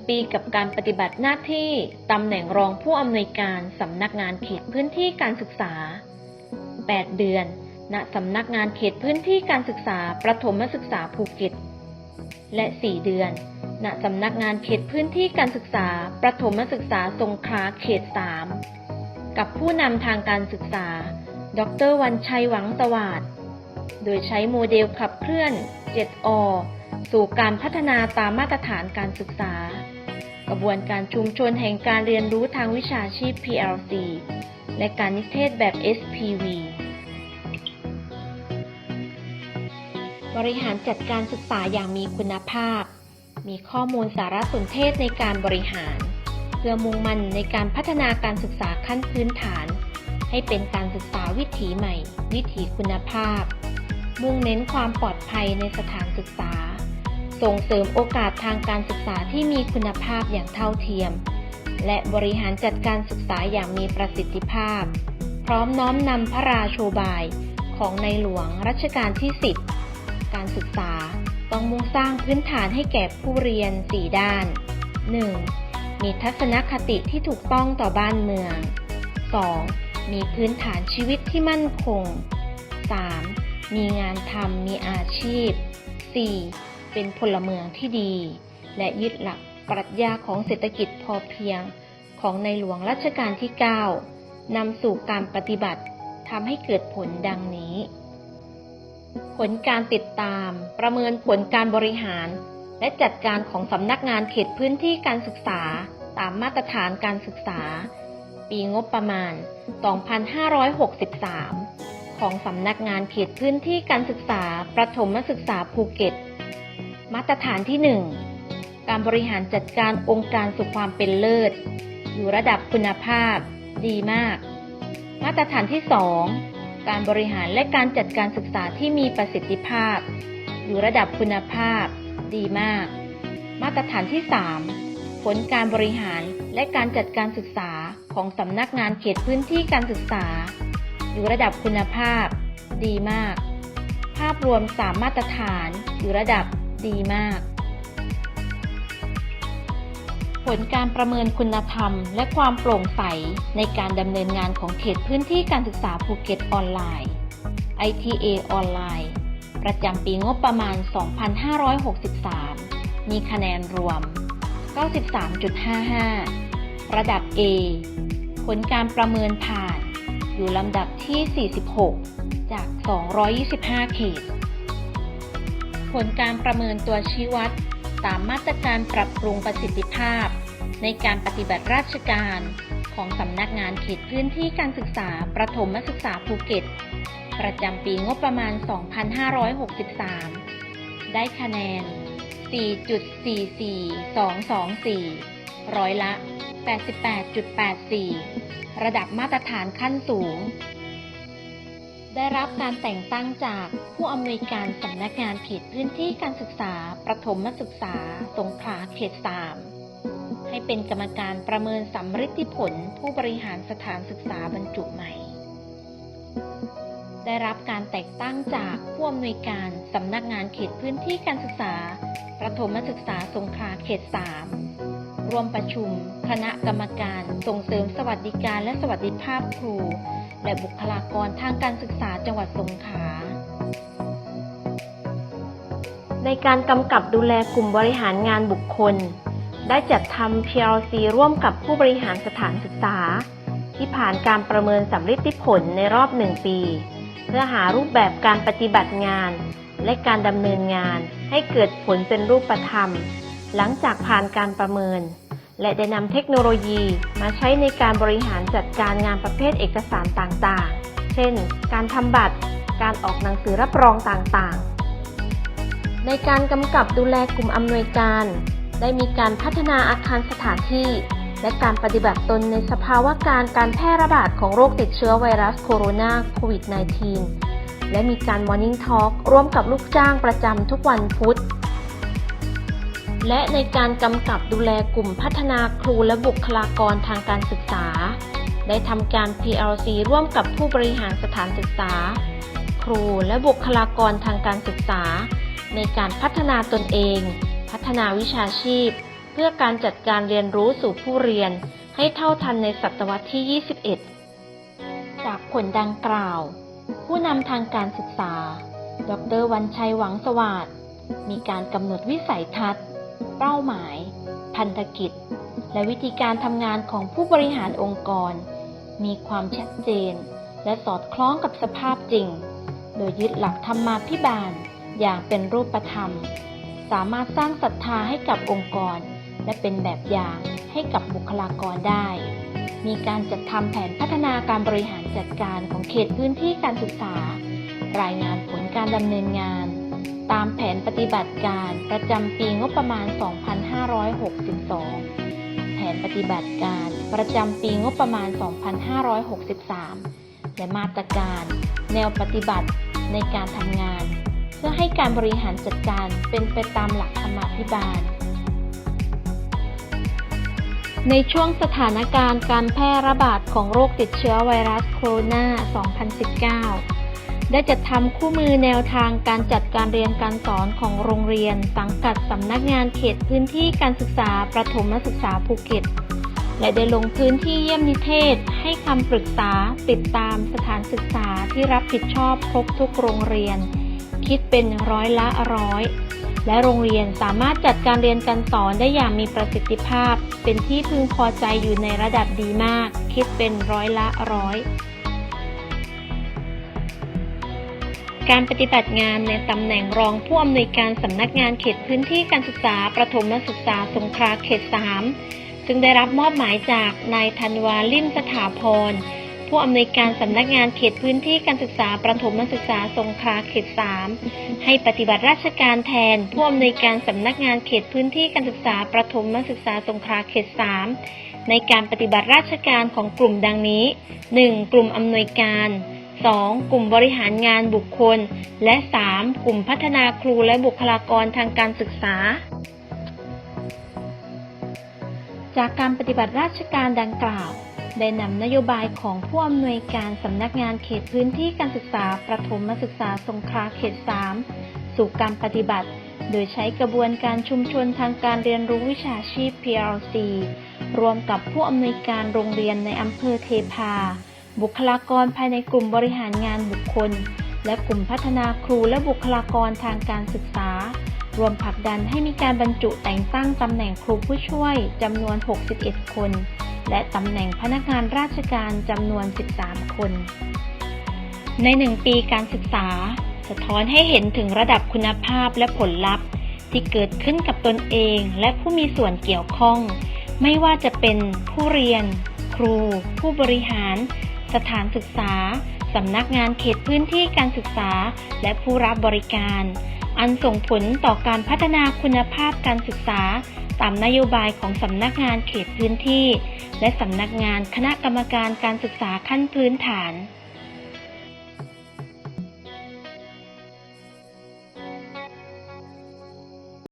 1 ปีกับการปฏิบัติหน้าที่ตำแหน่งรองผู้อำนวยการสำนักงานเขตพื้นที่การศึกษา 8 เดือน ณสำนักงานเขตพื้นที่การศึกษาประถมศึกษาภูเก็ต และ 4 เดือน ณสำนักงานเขตพื้นที่การศึกษาประถมศึกษาสงขลาเขต 3 กับผู้นำทางการศึกษา ดรวันชัยหวังสวัสดโดยใช้โมเดลขับเคลื่อน 7อสู่การพัฒนาตามมาตรฐานการศึกษา กระบวนการชุมชนแห่งการเรียนรู้ทางวิชาชีพ PLC และการนิเทศแบบ SPV บริหารจัดการศึกษาอย่างมีคุณภาพ มีข้อมูลสารสนเทศในการบริหาร เพื่อมุ่งมั่นในการพัฒนาการศึกษาขั้นพื้นฐาน ให้เป็นการศึกษาวิถีใหม่ วิถีคุณภาพ มุ่งเน้นความปลอดภัยในสถานศึกษา ส่งเสริมโอกาสทางการศึกษาที่มีคุณภาพอย่างเท่าเทียม และบริหารจัดการศึกษาอย่างมีประสิทธิภาพ พร้อมน้อมนำพระราโชบายของในหลวงรัชกาลที่ 10 การศึกษาต้องมุ่งสร้างพื้นฐานให้แก่ผู้เรียน 4 ด้าน 1. มีทัศนคติที่ถูกต้องต่อบ้านเมือง 2. มีพื้นฐานชีวิตที่มั่นคง 3. มีงานทำมีอาชีพ 4. เป็นพลเมืองที่ดี และยึดหลักปรัชญาของเศรษฐกิจพอเพียงของในหลวงรัชกาลที่ 9 นำสู่การปฏิบัติทำให้เกิดผลดังนี้ ผลการติดตาม ประเมินผลการบริหาร และจัดการของสำนักงานเขตพื้นที่การศึกษาตามมาตรฐานการศึกษา ปีงบประมาณ 2563 ของสำนักงานเขตพื้นที่การศึกษา ประถมศึกษาภูเก็ต มาตรฐานที่ 1 การบริหารจัดการองค์การสู่ความเป็นเลิศ อยู่ระดับคุณภาพ ดีมาก มาตรฐานที่ 2 การบริหารและการจัดการศึกษาที่มีประสิทธิภาพ อยู่ระดับคุณภาพ ดีมาก มาตรฐานที่ 3 ผลการบริหารและการจัดการศึกษาของสำนักงานเขตพื้นที่การศึกษา อยู่ระดับคุณภาพ ดีมาก ภาพรวม3มาตรฐานอยู่ระดับ ดีมาก ผลการประเมินคุณธรรม และความโปร่งใสในการดำเนินงานของเขตพื้นที่การศึกษาภูเก็ตออนไลน์ ITA ออนไลน์ ประจำปีงบประมาณ 2563 มีคะแนนรวม 93.55 ระดับ A ผลการประเมินผ่าน อยู่ลำดับที่ 46 จาก 225 เขต ผลการประเมินตัวชี้วัดตามมาตรการปรับปรุงประสิทธิภาพ ในการปฏิบัติราชการของสำนักงานเขตพื้นที่การศึกษาประถมศึกษาภูเก็ต ประจำปีงบประมาณ 2563 ได้คะแนน 4.44224 ร้อยละ 88.84 ระดับมาตรฐานขั้นสูง ได้รับการแต่งตั้งจากผู้อำนวยการสำนักงานเขตพื้นที่การศึกษา ประถมศึกษา สงขลาเขต3ให้เป็นกรรมการประเมินสำฤทธิผลผู้บริหารสถานศึกษาบรรจุใหม่ ได้รับการแต่งตั้งจากผู้อำนวยการสำนักงานเขตพื้นที่การศึกษา ประถมศึกษาสงขลาเขต3ร่วมประชุม คณะกรรมการส่งเสริมสวัสดิการและสวัสดิภาพครู และบุคลากรทางการศึกษาจังหวัดสงขลาในการกำกับดูแลกลุ่มบริหารงานบุคคล ได้จัดทำ PLC ร่วมกับผู้บริหารสถานศึกษา ที่ผ่านการประเมินสำฤทธิผลในรอบหนึ่งปี เพื่อหารูปแบบการปฏิบัติงาน และการดำเนินงานให้เกิดผลเป็นรูปธรรม หลังจากผ่านการประเมิน และได้นำเทคโนโลยีมาใช้ในการบริหารจัดการงานประเภทเอกสารต่างๆ เช่น การทำบัตร การออกหนังสือรับรองต่างๆ ในการกำกับดูแลกลุ่มอำนวยการ ได้มีการพัฒนาอาคารสถานที่ และการปฏิบัติตนในสภาวะการการแพร่ระบาดของโรคติดเชื้อไวรัสโคโรนาโควิด -19 และมีการมอร์นิ่งทอล์กร่วมกับลูกจ้างประจำทุกวันพุธ และในการกำกับดูแลกลุ่มพัฒนาครูและบุคลากรทางการศึกษา ได้ทำการ PLC ร่วมกับผู้บริหารสถานศึกษา ครูและบุคลากรทางการศึกษา ในการพัฒนาตนเอง พัฒนาวิชาชีพ เพื่อการจัดการเรียนรู้สู่ผู้เรียน ให้เท่าทันในศตวรรษที่ 21 จากผลดังกล่าว ผู้นำทางการศึกษา ดรวันชัยหวังสวัสดมีการกำหนดวิสัยทัศน์ เป้าหมาย พันธกิจ และวิธีการทำงานของผู้บริหารองค์กร มีความชัดเจน และสอดคล้องกับสภาพจริง โดยยึดหลักธรรมาภิบาลอย่างเป็นรูปธรรม สามารถสร้างศรัทธาให้กับองค์กร และเป็นแบบอย่างให้กับบุคลากรได้ มีการจัดทำแผนพัฒนาการบริหารจัดการของเขตพื้นที่การศึกษา รายงานผลการดำเนินงาน ตามแผนปฏิบัติการประจำปีงบประมาณ 2562 แผนปฏิบัติการประจำปีงบประมาณ 2563 และมาตรการ แนวปฏิบัติในการทำงาน เพื่อให้การบริหารจัดการเป็นไปตามหลักธรรมาภิบาล ในช่วงสถานการณ์การแพร่ระบาดของโรคติดเชื้อไวรัสโคโรนา 2019 ได้จัดทำคู่มือแนวทางการจัดการเรียนการสอนของโรงเรียน สังกัดสำนักงานเขตพื้นที่การศึกษาประถมศึกษาภูเก็ต และได้ลงพื้นที่เยี่ยมนิเทศ ให้คำปรึกษาติดตามสถานศึกษาที่รับผิดชอบครบทุกโรงเรียน คิดเป็นร้อยละร้อยและโรงเรียนสามารถจัดการเรียนการสอนได้อย่างมีประสิทธิภาพ เป็นที่พึงพอใจอยู่ในระดับดีมาก คิดเป็นร้อยละร้อย การปฏิบัติงานในตำแหน่งรองผู้อำนวยการสำนักงานเขตพื้นที่การศึกษาประถมศึกษาสงขลาเขต3ซึ่งได้รับมอบหมายจากนายธันวาลิมสถาพร ผู้อำนวยการสำนักงานเขตพื้นที่การศึกษาประถมศึกษาสงขลาเขต 3 ให้ปฏิบัติราชการแทน ผู้อำนวยการสำนักงานเขตพื้นที่การศึกษาประถมศึกษาสงขลาเขต 3 ในการปฏิบัติราชการของกลุ่มดังนี้ 1. กลุ่มอำนวยการ 2. กลุ่มบริหารงานบุคคล และ 3. กลุ่มพัฒนาครูและบุคลากรทางการศึกษา จากการปฏิบัติราชการดังกล่าว ได้นำนโยบายของผู้อำนวยการสำนักงานเขตพื้นที่การศึกษาประถมศึกษาสงขลาเขต 3 สู่การปฏิบัติ โดยใช้กระบวนการชุมชนทางการเรียนรู้วิชาชีพ PLC รวมกับผู้อำนวยการโรงเรียนในอำเภอเทพา บุคลากรภายในกลุ่มบริหารงานบุคคล และกลุ่มพัฒนาครูและบุคลากรทางการศึกษา รวมผลักดันให้มีการบรรจุแต่งตั้งตำแหน่งครูผู้ช่วยจำนวน 61 คน และตำแหน่งพนักงานราชการจำนวน 13 คน ในหนึ่งปีการศึกษา สะท้อนให้เห็นถึงระดับคุณภาพและผลลัพธ์ ที่เกิดขึ้นกับตนเองและผู้มีส่วนเกี่ยวข้อง ไม่ว่าจะเป็นผู้เรียน ครู ผู้บริหาร สถานศึกษา สำนักงานเขตพื้นที่การศึกษา และผู้รับบริการ อันส่งผลต่อการพัฒนาคุณภาพการศึกษา ตามนโยบายของสำนักงานเขตพื้นที่ และสำนักงานคณะกรรมการการศึกษาขั้นพื้นฐาน